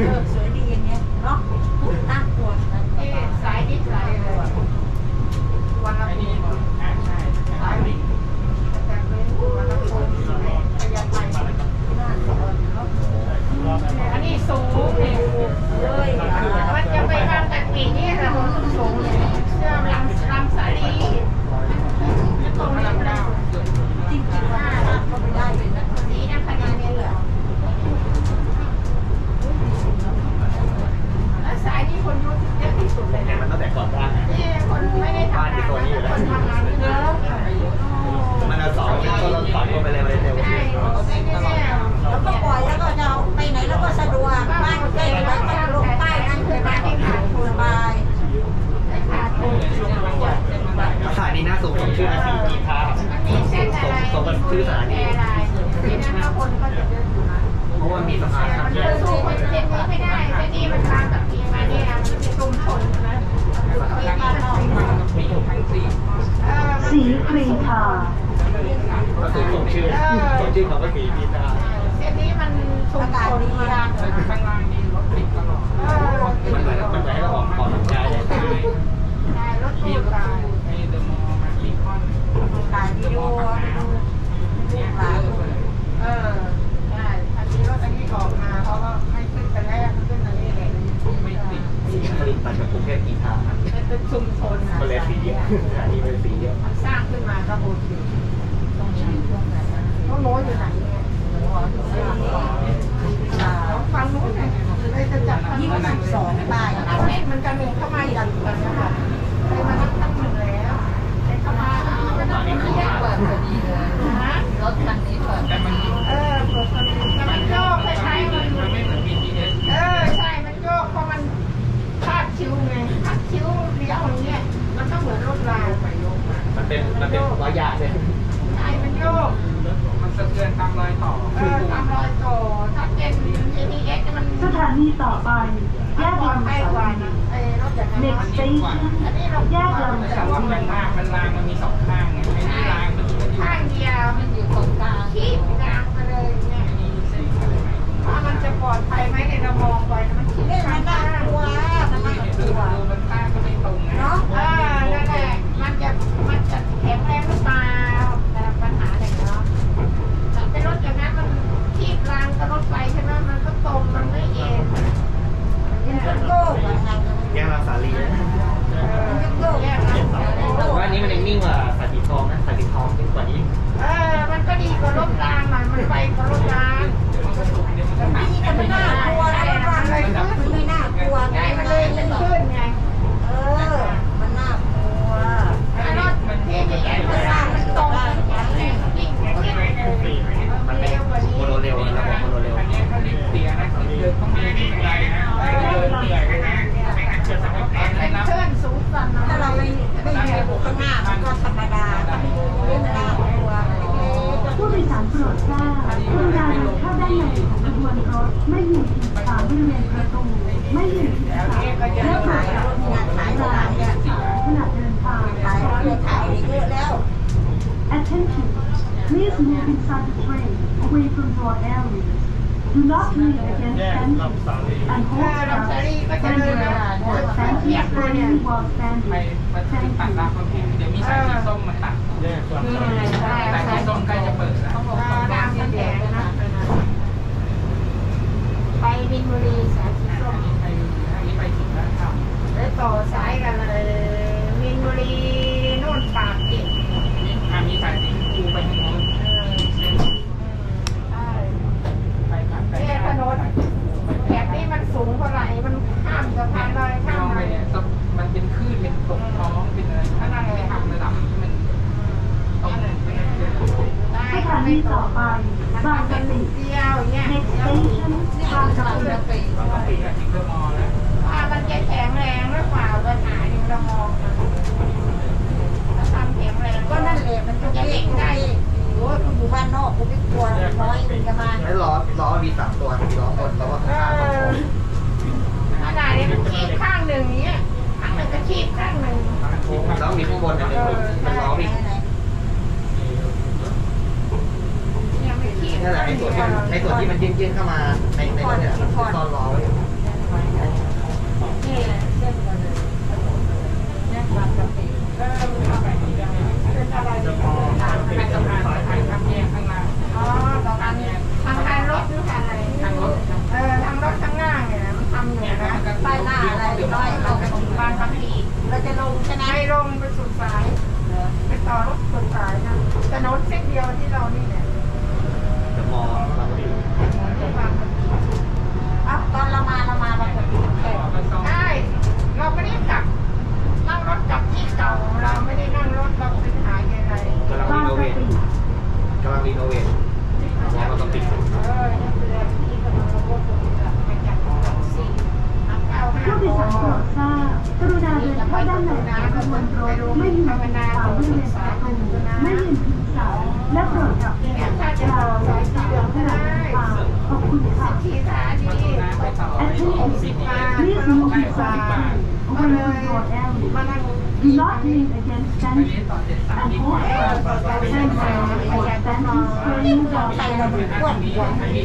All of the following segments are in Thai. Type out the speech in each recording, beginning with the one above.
Absolutely. ต่เออปแต่มันโยกคลำไปใช่มันโยกเพราะมันพาดคิ้วไงคิ้วเลี้ยวอย่างเงี้ยมันก็เหมือนรถไปโยกมามันเป็นมันเป็นล้ยางนใช่มันโยกมันสะเทือนตามรอยต่อตามรอยต่อถ้าสถานีต่อไปแยกลำไปกว่านะ Next station แยกลำแต่าว่ามันมางมันรางมันมีสองข้างไงไม่ได้ราง ข้างเดียวมันอยู่ตรงกลางขีบกลางไปเลยเนี่ยว่ามันจะปลอดภัยไหมเนี่ยเรามองไปมันขีบข้างมันน่ากลัวมันน่ากลัวมันข้งก็ไม่ตรงนะ เร็ว อันนี้เขาลิฟต์เสียนะเดินต้องมีนิม่เดินเหนื่อยนได้เชิญสูงสั่นนะเราไม่ไม่อหนื่องราวตผู้โดยสารโปรดทราบผู้ใดเข้าด้นในของบวนรถไม่อยู่ติดตามบริเประตูไม่อยู่ดามและหายรถงานสายรายเนี่ยเดินทางหายรถถ่ายเยอะแล้ว Attention, please move inside the train away from your area. Do not lean against แยก fences สาลี and เอ hold อลำไส้ fast ก็จะเริ่มแล้ว to fences free while standing. ปฏิบัติตามความเห็เดี๋ยวมีสายสีส้มมาตัด วถ้ามันจะแข็งแรงมากกว่าปัญหาดินละองถ้ทำแข็งแรงก็นั่นแหละมันจะเล่งได้โอ้อยู่บ้านนอกคุณไม่ควล้ล้อมีสามตัวมีล้อบนแล้วก็ข้างขนาดนี้มันขีข้างหนึ่งนี้ยข้นึ่ขีดข้างหนึ่งแล้วมีข้างบนอันนมัล้ออีนั่แหละในส่วนที่ในส่วนที่มันยื่นเข้ามาในในเนี่ยตอนล้อไว้ Terus, apa? สารโปรดทราบกรุณาเดินเข้าด้านในขบวนรถไม่ยืนผิดเสาบริเวณประตูไม่ยืนผิดเสาและโปรดขับเนี่ยถ้าจเรารอสาสายยสีสีเหเหลืลือองงขก็นาดได้ขอบคุณค่ะทีสาดีไปต่อ Attention สิบบาท Please move inside when you your area มานั่ง Do not lean against อันนี้ stanchions ต่อเจ็ดสาม and ดีก hold ว่า hands for stanchions frames or ใคร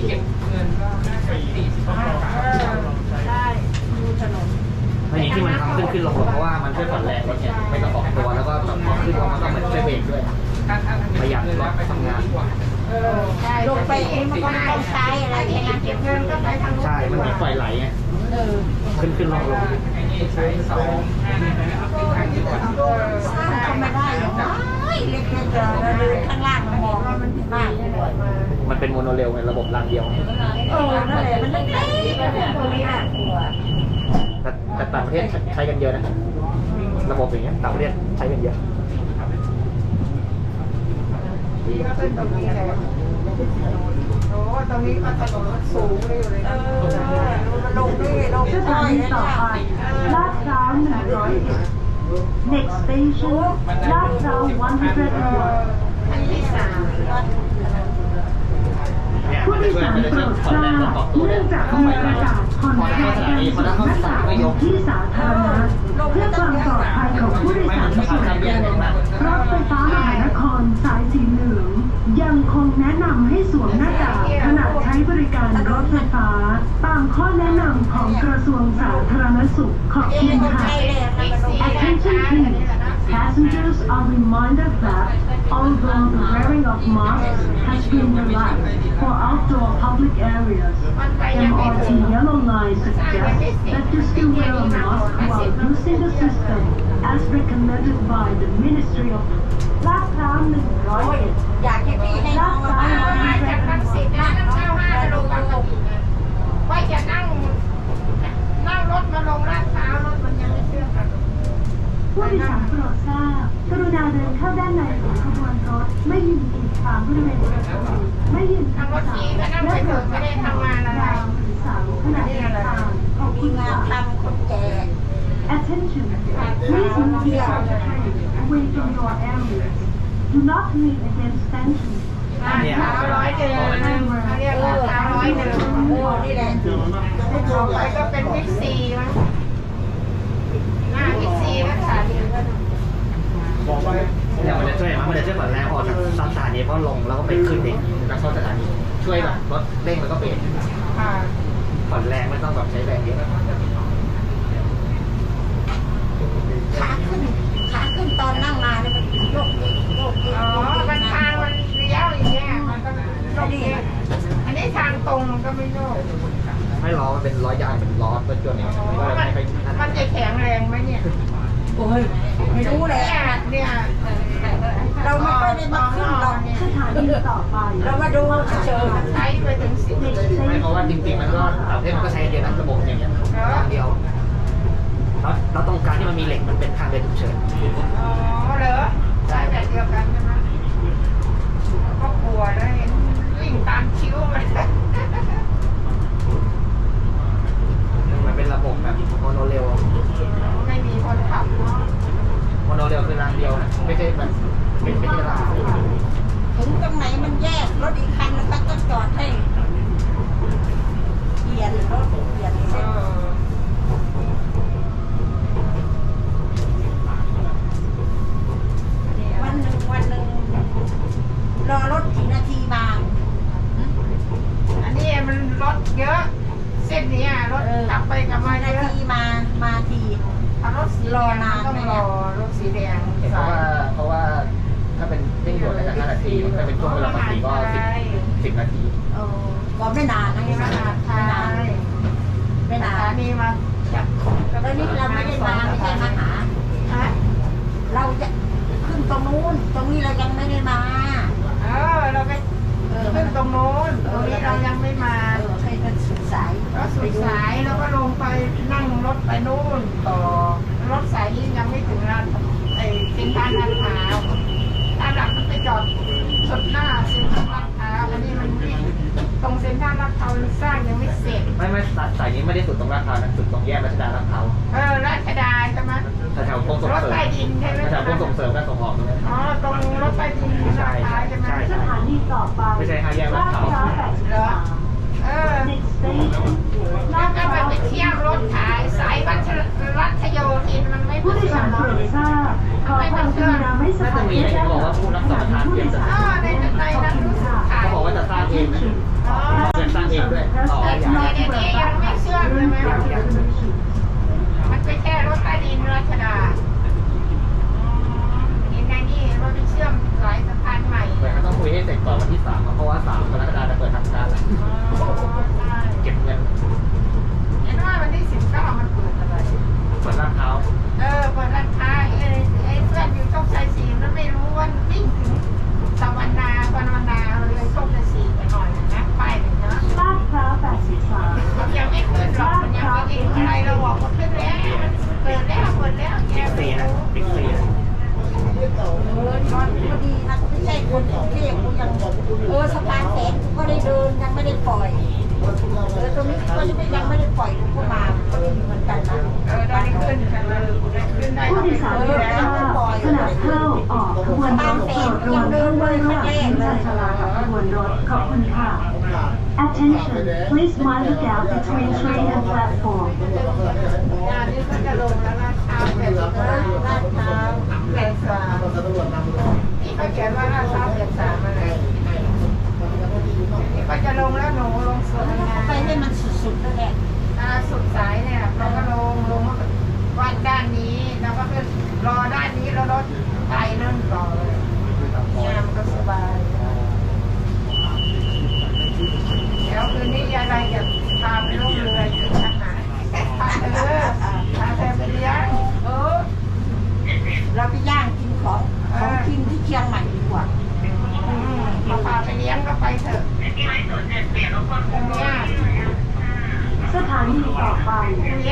เก็บเงินก็น่าจะสี่สิบกว่าบาท อันนี้ที่มันทำขึ้นขึ้นลงเพราะว่ามันช่วยผ่อนแรงรถเนี่ยไม่ต้องออกตัวแล้วก็ตอนพอขึ้นลงมันก็เหมือนช่วยเบรกด้วยถ้าถ้าเงินแล้วไปทำงานลงไปเองมันก็ไม่ต้องใช้อะไรไอ้แค่นั้นเก็บเงินก็ไปทางนู้นใช่ มันมีไฟไหลไงขึ้นขึ้นลงลงใช้สองทำไม่ได้ยังไงเล็กๆเจอเราดูข้างล่างมันมองมันมากเลยมันเป็นโมโนเรลไงระบบรางเดียวเออนั่นแหละมันเล็กๆตรงนี้น่ากลัว แต่แต่ต่างประเทศใช้กันเยอะนะ ระบบอย่างเงี้ยต่างประเทศใช้กันเยอะที่ก็เป็นตรงนี้แหละโอ้ตรงนี้ก็ถนนสูงเลยอยู่เลยเออมันลงด้วยลงสถานีต่อไปลาดพร้าว101 Next station ลาดพร้าวเออ101 อันที่สาม เนี่ย ผู้โดยสารโปรดทราบเนื่องจากมีประกาศผ่อนคลายการสูงและสาวที่สาธารณะเพื่อความปลอดภัยของผู้โดยสารส่วนรวมรถไฟฟ้ามหานครสายสีเหลืองยังคงแนะนำให้สวมหน้ากากขณะใช้บริการรถไฟฟ้า ตามข้อแนะนำของกระทรวงสาธารณสุขขอบคุณค่ะ Attention please. Passengers are reminded that although the wearing of masks has been relaxed for outdoor public areas, มันไปยังไม่ MRT ถึง Yellow Line suggests that you still wear a mask while using the system as recommended by the Ministry of ลาดพร้าว101อยากให้พี่ให้น้องมามาบ้างจากลังสิตนะนั่งเก้าห้าจะลงบางกะปินะว่าจะนั่งนั่งรถมาลงลาดพร้าวรถมันยังไม่เชื่อมกัน ผู้โดยสารโปรดทราบกรุณาเดินเข้าด้านในของขบวนรถ ไม่ยืนกีดขวางบริเวณประตูไม่ยืนทางรถทีก็นั่งไปเถอะไม่ได้ทำงานอะไรเสาขณะเดินทางขอบมีคุณงานค่ะทำคนแก่ Attention, please move your train away from your areas. Do not lean against stanchions. ลาดพร้าวร้อยเดือนเขาเรียกลาดพร้าวร้อยเดือนเออนี่แหละไม่ถูต่อกไปไปก็เป็นบิ๊กซีมั้งหน้าบิ๊กซีก็ขาดีก็ เนี่ยมันจะช่วยมันจะช่วยผ่อนแรงออกจากสถานีเพราะลงแล้วก็ไปขึ้นเอีกแล้วเข้าสถานีช่วยแบบรถเร่งแล้วก็เบรกผ่อนแรงไม่ต้องแบบใช้แรงเยอะขาขึ้นขาขึ้นตอนนั่งมาเนี่ยมันโยกเยกโยกเยกอ๋อมันทางมันเลี้ยวอย่างเงี้ยมันก็โยกเยกอันนี้ทางตรงมันก็ไม่โยกไม่ล้อมันเป็นล้อยางเป็นล้อรถยนต์เนี่ยมันเนไม่ยมันจะแข็งแรงไหมเนี่ย โอ้ยไม่รู้แหละเนี่ยเนี่ยเราไม่ค่อยได้มาขึ้นหรอกสถานีต่อไปเรามาดูเฉยใช้ไปถึงสิบไม่เพราะว่าจริงๆมันก็ต่างประเทศมันก็ใช้เดียวนะระบบอย่างเงี้ยทางเดียวแล้วเราต้องการที่มันมีเหล็กมันเป็นทางเดินฉุกเฉินอ๋อเหรอใช้แบบเดียวกันใช่ไหมก็กลัวแล้วเห็นวิ่งตามคิ้วมันมันเป็นระบบแบบโมโนเรลไม่มี คนขับเนาะโมโนเรลคือรางเดียวนะไม่ใช่แบบไม่ไม่ใช่รางคู่ ๆถึงตรงไหนมันแยกรถอีกคันนึงก็ต้องจอดให้เปลี่ยนรถเปลี่ยน เอ เส้น อ รอนานต้องรอรถสีแดง เห็นเพราะว่าเพราะว่าถ้าเป็นเร่งด่วนก็จะ5นาทีถ้าเป็นช่วงเวลาปกติก็10 10นาที เออก็ไม่นานนะ นี่ ไม่ มานาน ทาน ไม่นานไม่ ส นา ถาน นีมาจาก แล้วนี่เราไม่ได้มาไม่ใช่มาหา ฮะ เราจะขึ้นตรงนู้น ตรงนี้เรายังไม่ได้มา เออเราไป เออ ขึ้นตรงโน้นตรงนี้เรายังไม่มา เออให้มันสุดสาย รถสุดสายแล้วก็ลงไปนั่งรถไป นู่นต่อรถสายนี้ยังไม่ถึงร้านไอ้เซ็นทรัลลาดพร้าวตามหลักมันไปจอดสุดหน้าเซ็นทรัลลาดพร้าวอันนี้มันวิ่งตรงเซ็นทรัลลาดพร้าวมันสร้างยังไม่เสร็จ ไม่ไม่สายสายนี้ไม่ได้สุดตรงลาดพร้าวนะสุดตรงแยกรัชดาลาดพร้าวเออราชดาใช่ไหมแถวๆกรมส่งรถเสริมใต้ดินใช่ไหมแถวๆกรมส่งเสริมการส่งออกตรงนั้นอ๋อตรงรถใต้ดินลาดพร้าวใช่ไหมใช่สถานีต่อไปไม่ใช่ห้าแยกลาดพร้าวลาดพร้าวเหรอ 83เออ next station แล้ลาก็ร้าวไปเที่ยวรถขายสายรัชรัชโยธินมันไม่ผู้ผู้โดโดยสาสารรโปรดทราบขอความกรุณาไม่สถานีแจ้งหลังสถานผู้โดยสารอ๋อในในนั้นรู้สึกขายเขาบอกว่าจะสร้างเองนะอ๋อ เงินสร้างเองด้วยต่อแต่อย่างวนี้ยังไม่เชื่อเลยไหมว่ามันไปแค่รถใต้ดินรัชดา เห็นไงนี่รถไปเชื่อมหลายสะพานใหม่เหมือนเขาต้องคุยให้เสร็จก่อนวันที่สามเพราะว่าสามกรกฎาคมจะเปิดทำการแล้วอ๋อใช่เก็บเงินเห็นว่าวันที่สิบเก้ามันเปิดอะไรเปิดลาดพร้าว เออเปิด Attention please mind the gap between train and platform งานนี้ก็จะลงแล้วนะเช้าแบบนี้นะลาดเช้าแปดสามเขาเขียนว่าลาดเช้าแปดสามอะไรก็จะลงแล้วหนูลงสวนงานไปให้มันสุดๆนั่นแหละอ่าสุดสายเนี่ยเราก็ลงลงวัดด้านนี้แล้วก็ขึ้นรอด้านนี้แล้วรถไปนั่นต่อเลยงานก็สบาย เดี๋ยวคืนนี้ยายไรจะพาไปลงเรือกินอาหารพาเธอพาเธอไปเลี้ยงเออเราไปย่างกินของของกินที่เชียงใหม่ดีกว่า อืมมาพาไปเลี้ยงก็ไปเถอะเนี่ย สถานีต่อไป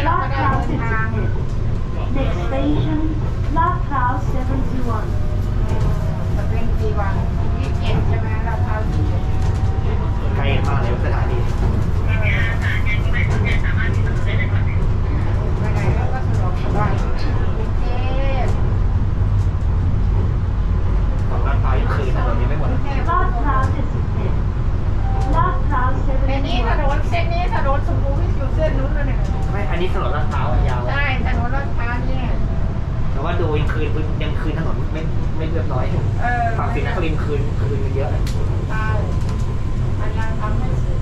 ลาดพร้าว71 next station ลาดพร้าว71 จะเป็นปีวันยี่สิบเอ็ดใช่ไหมเราพายี่สิบเอ็ด ไกลมากเลยสถานี ไปไหนแล้วก็สะดวกสบายกรุงเทพ ของลาดพร้าวยังคืนถนนนี้ไม่หมด กรุงเทพ ลาดพร้าว71ลาดพร้าว แต่นี่ถนนเส้นนี้ถนนสุขุมวิทอยู่เส้นนู้นเลยเนี่ย ไม่อั นนี้ถนนลาดพร้าวอะยาว ใช่ถนนลาดพร้าวเนี่ย แต่ว่าดูยังคืนยังคืนถนนไม่ไม่เรียบร้อยเออฝั่งศรีนครินทร์คืนคืนกันเยอะเลยใช่มันยังทำไม่เสร็จ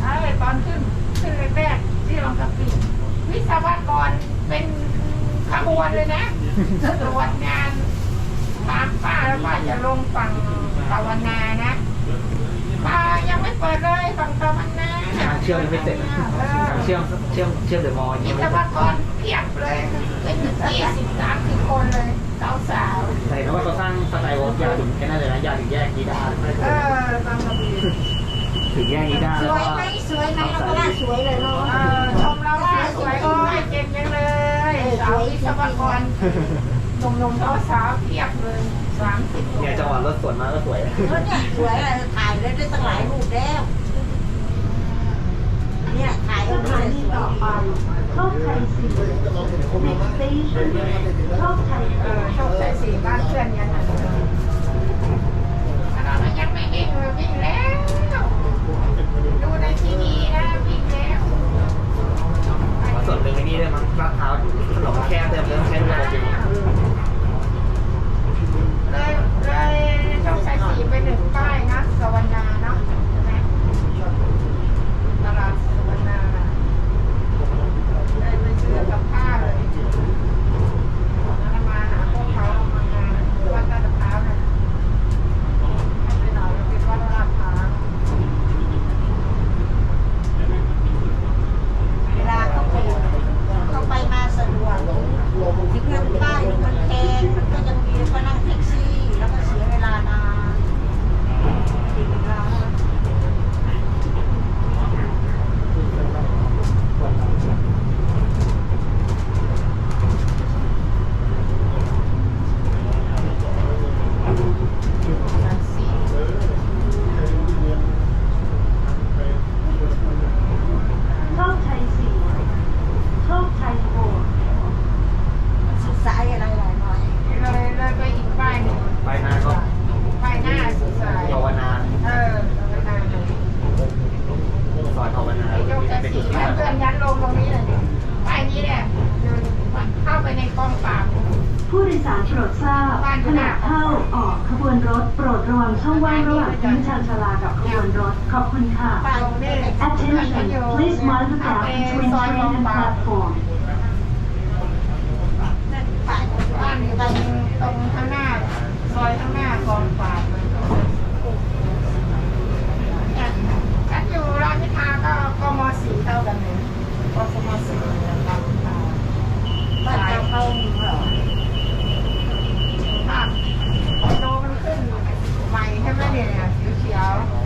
ใช่ตอนขึ้นขึ้นแรกๆที่ลองกะปิวิศวกรเป็นขบวนเลยนะตรวจงานตามป้าแล้วป้าจะลงฝั่งตะวันนานะป้ายังไม่เปิดเลยฝั่งตะวันนา ทางเชื่อมยังไม่เสร็จทางเชื่อมเชื่อมเชื่อมเดอะมอลล์ยังวิไม่ศเสวร็จกรเพียบเลย เป็นยี่สิบสามสิบคนเลยสาวสาวแต่ว่าเขาสร้างสกายวอล์กยาวถึงแค่นั้นเลยนะยาวถึงแยกกีดาๆเออตามระเบียบถึงแยกกีดาสแล้ววยก็ไหมสวยไหมเราก็ว่าสวยเลยเนาะเออชมเราว่าสวยโอ้ยเก่งจังเลยสาววิศวกรหนุ่มๆสาวๆเพียบเลยสามสิบเนี่ยจังหวะรถสวนมาก็สวยเออเนี่ยสวยอะไรถ่ายเลยได้ตั้งหลายรูปแล้วเนี่ยถ่าย สถานีต่อไปโชคชัยสี่ next station โชคชัยเออโชคชัยสี่บ้านเพื่อนยังไงเรายังไม่วิ่งเลยวิ่งแล้ว ดูในทีวีนะวิ่ง สารโปรดทราบขณะเข้าออกขบวนรถโปรดระวังช่องว่างระหว่างพื้นชานชลากับขบวนรถขอบคุณค่ะ Attention please mark the gap between train and platform บ้ายตรงข้างหน้า ซอยข้างหน้ากองฝาดฉันอยู่ร้านพิธากมสีเท่ากันเลยกมสีเหมืกันบ้านเขาเขาเหรอ 点呀，休息啊。